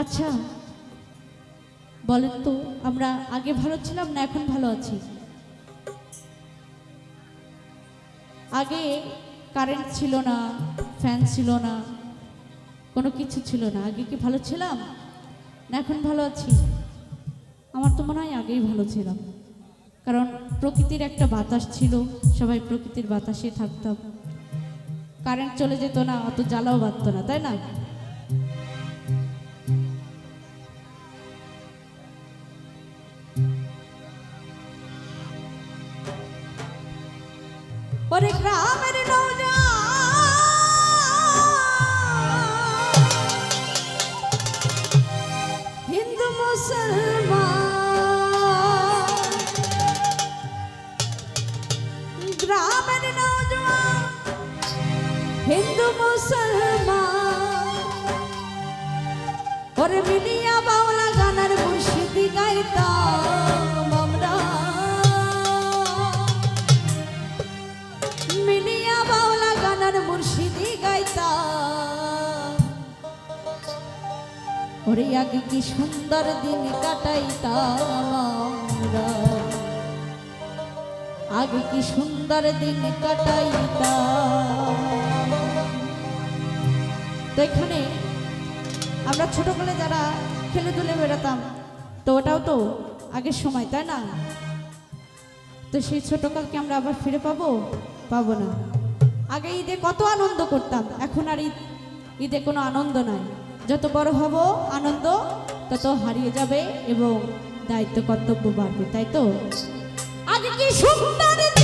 আচ্ছা বলেন তো, আমরা আগে ভালো ছিলাম না এখন ভালো আছি? আগে কারেন্ট ছিল না ফ্যান ছিল না, কোনো কিছু ছিল না। আগে কি ভালো ছিলাম? না এখন ভালো আছি? আমার তো মনে হয় আগেই ভালো ছিলাম। কারণ প্রকৃতির একটা বাতাস ছিল, সবাই প্রকৃতির বাতাসে থাকতাম। কারেন্ট চলে যেত না, অত জ্বালাও বাঁধতো না, তাই না? গ্রামের নৌজওয়ান, হিন্দু মুসলমান ওরে মিলিয়া বাউলা গানার মুর্শিদি গাইতাম আমরা। মিলিয়া বাউলা গানার মুর্শিদি গাইতাম। ওরে আগে কি সুন্দর দিন কাটাইতাম আমরা। আগে কি সুন্দর দিন কাটাইতাম? তো এখানে আমরা ছোটবেলায় যারা খেলে ধুলে বেড়াতাম, তো ওটাও তো আগের সময়, তাই না? তো সেই ছোটকালকে আমরা আবার ফিরে পাবো? পাবো না। আগে ঈদে কত আনন্দ করতাম, এখন আর ঈদ, ঈদে কোনো আনন্দ নাই। যত বড় হব, আনন্দ তত হারিয়ে যাবে এবং দায়িত্ব কর্তব্য বাড়বে, তাই তো? কি সুন্দর